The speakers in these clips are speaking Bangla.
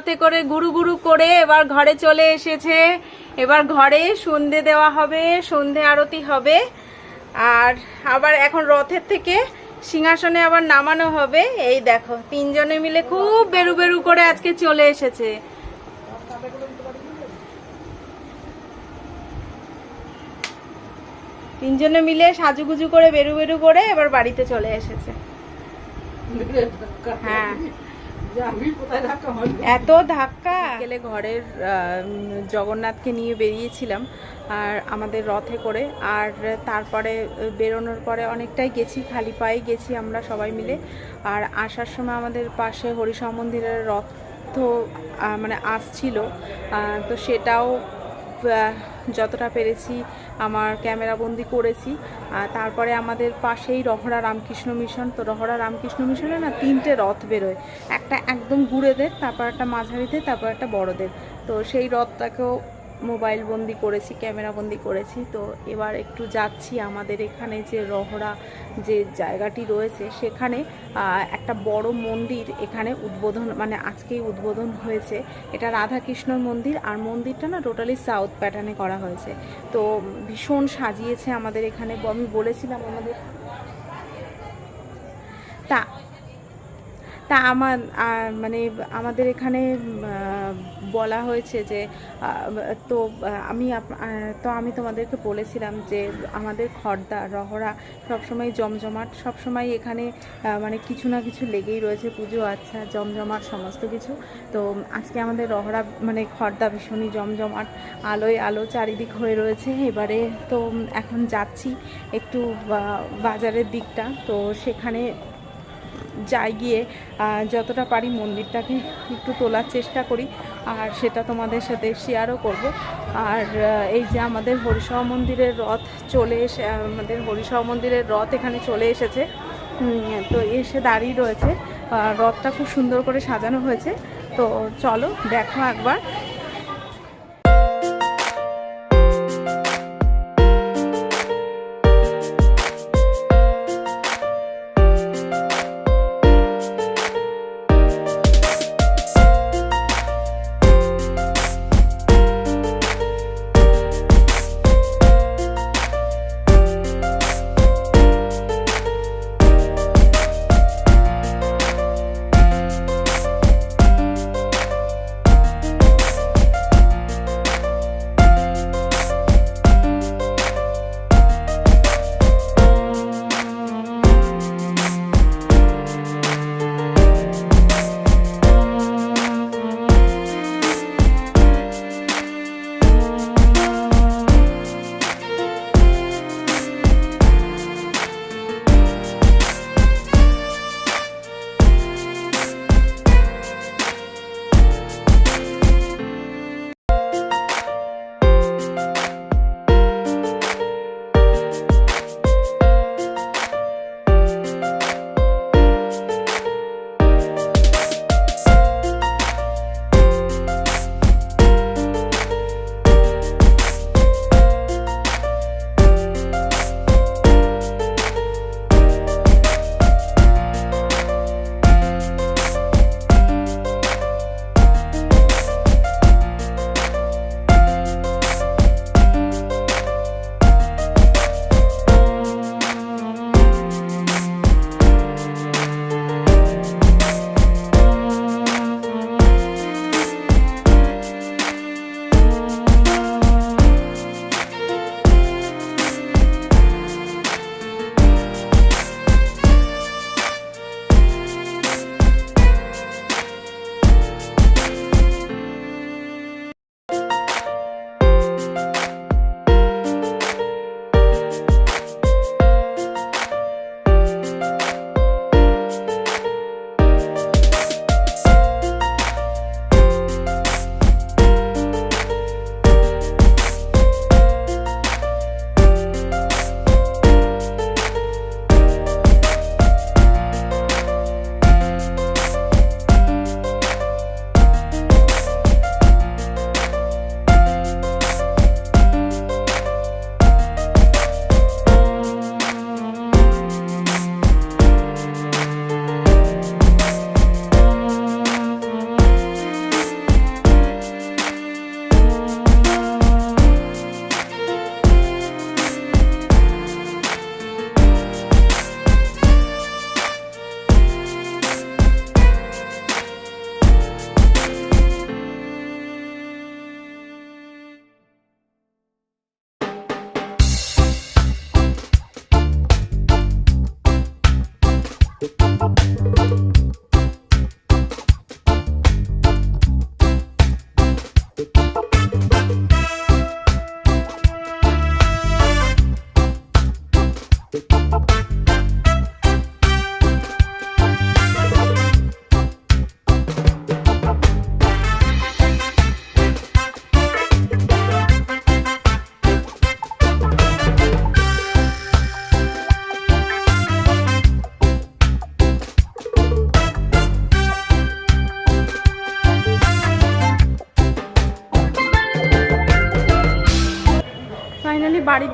রথে করে গুরু গুরু করে এবার ঘরে চলে এসেছে। এবার ঘরে সন্ধে দেওয়া হবে, সন্ধে আরতি হবে। আর আবার এখন রথের থেকে সিংহাসনে আবার নামানো হবে। এই দেখো, তিনজনে মিলে খুব বেরু বেরু করে আজকে চলে এসেছে। তিনজনে মিলে সাজুগুজু করে, বেরু বেরু করে এবার বাড়িতে চলে এসেছে। হ্যাঁ। এত ধাক্কা। গেলে ঘরের জগন্নাথকে নিয়ে বেরিয়েছিলাম আর আমাদের রথে করে আর তারপরে বেরোনোর পরে অনেকটাই গেছি খালি পায়ে গেছি আমরা সবাই মিলে। আর আসার সময় আমাদের পাশে হরিষা মন্দিরের রথ মানে আসছিল তো সেটাও যতটা পেরেছি, আমার ক্যামেরাবন্দি করেছি। আর তারপরে আমাদের পাশেই রহরা রামকৃষ্ণ মিশন। তো রহরা রামকৃষ্ণ মিশনে না তিনটে রথ বেরোয়। একটা একদম গুড়েদের, তারপর একটা মাঝারিদের, তারপর একটা বড়দের। তো সেই রথটাকেও মোবাইল বন্দি করেছি, ক্যামেরা বন্দি করেছি। তো এবার একটু যাচ্ছি আমাদের এখানে যে রহরা যে জায়গাটি রয়েছে, সেখানে একটা বড় মন্দির এখানে উদ্বোধন মানে আজকেই উদ্বোধন হয়েছে। এটা রাধাকৃষ্ণর মন্দির আর মন্দিরটা না টোটালি সাউথ প্যাটার্নে করা হয়েছে। তো ভীষণ সাজিয়েছে আমাদের এখানে আমি বলেছিলাম আমাদের তা তা আমার মানে আমাদের এখানে বলা হয়েছে যে তো আমি তো আমি তোমাদেরকে বলেছিলাম যে, আমাদের খর্দা, রহরা সবসময় জমজমাট, সবসময় এখানে মানে কিছু না কিছু লেগেই রয়েছে, পুজো আচ্ছা জমজমাট, সমস্ত কিছু। তো আজকে আমাদের রহরা মানে খর্দা ভীষণই জমজমাট, আলোয় আলো চারিদিক হয়ে রয়েছে। এবারে তো এখন যাচ্ছি একটু বাজারের দিকটা। তো সেখানে যাই গিয়ে যতটা পারি মন্দিরটাকে একটু তোলার চেষ্টা করি, আর সেটা তোমাদের সাথে শেয়ারও করব। আর এই যে আমাদের হরিসহ মন্দিরের রথ চলে এসে আমাদের হরিসহ মন্দিরের রথ এখানে চলে এসেছে। তো এসে দাঁড়িয়ে রয়েছে। রথটা খুব সুন্দর করে সাজানো হয়েছে। তো চলো, দেখো একবার।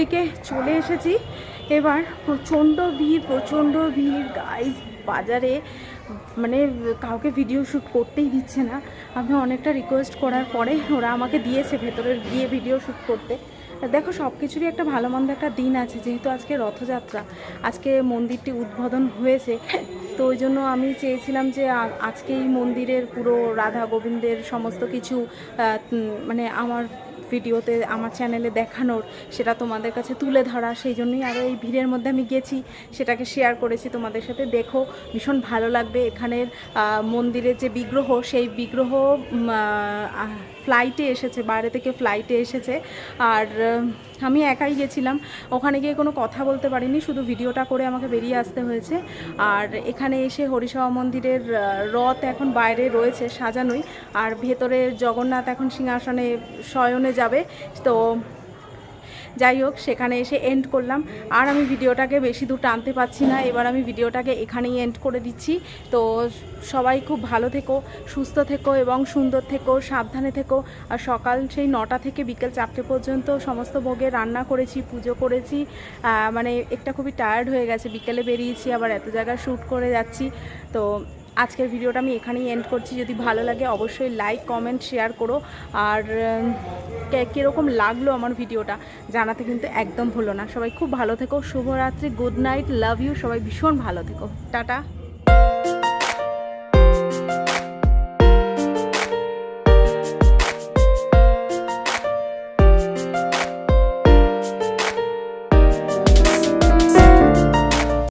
দিকে চলে এসেছি। এবার প্রচণ্ড ভিড় প্রচণ্ড ভিড়। গাইজ বাজারে মানে কাউকে ভিডিও শ্যুট করতেই দিচ্ছে না। আমি অনেকটা রিকোয়েস্ট করার পরে ওরা আমাকে দিয়েছে ভেতরে গিয়ে ভিডিও শ্যুট করতে। দেখো সব কিছুরই একটা ভালো মন্দ একটা দিন আছে, যেহেতু আজকে রথযাত্রা। আজকে মন্দিরটি উদ্বোধন হয়েছে। তো ওই জন্য আমি চেয়েছিলাম যে আজকে এই মন্দিরের পুরো রাধা গোবিন্দের সমস্ত কিছু মানে আমার ভিডিওতে আমার চ্যানেলে দেখানোর, সেটা তোমাদের কাছে তুলে ধরা, সেই জন্যই আরও এই ভিড়ের মধ্যে আমি গেছি। সেটাকে শেয়ার করেছি তোমাদের সাথে। দেখো, ভীষণ ভালো লাগবে এখানের মন্দিরের যে বিগ্রহ, সেই বিগ্রহ ফ্লাইটে এসেছে, বাইরে থেকে ফ্লাইটে এসেছে। আর আমি একাই গেছিলাম। ওখানে গিয়ে কোনো কথা বলতে পারিনি, শুধু ভিডিওটা করে আমাকে বেরিয়ে আসতে হয়েছে। আর এখানে এসে হরিসভা মন্দিরের রথ এখন বাইরে রয়েছে সাজানোই। আর ভেতরে জগন্নাথ এখন সিংহাসনে শয়নে যাবে। তো যাই হোক, সেখানে এসে এন্ড করলাম। আর আমি ভিডিওটাকে বেশি দূর টানতে পারছি না। এবার আমি ভিডিওটাকে এখানেই এন্ড করে দিচ্ছি। তো সবাই খুব ভালো থেকো, সুস্থ থেকো এবং সুন্দর থেকো, সাবধানে থেকো। আর সকাল সেই নটা থেকে বিকেল চারটে পর্যন্ত সমস্ত ভোগে রান্না করেছি, পুজো করেছি। মানে একটা খুবই টায়ার্ড হয়ে গেছে। বিকেলে বেরিয়েছি, আবার এত জায়গায় শ্যুট করে যাচ্ছি। তো আজকের ভিডিওটা আমি এখানেই এন্ড করছি। যদি ভালো লাগে অবশ্যই লাইক কমেন্ট শেয়ার করো। আর কীরকম লাগল আমার ভিডিওটা জানাতে কিন্তু একদম ভুলো না। সবাই খুব ভালো থেকো, শুভরাত্রি গুড নাইট লাভ ইউ সবাই ভীষণ ভালো থেকো। টাটা।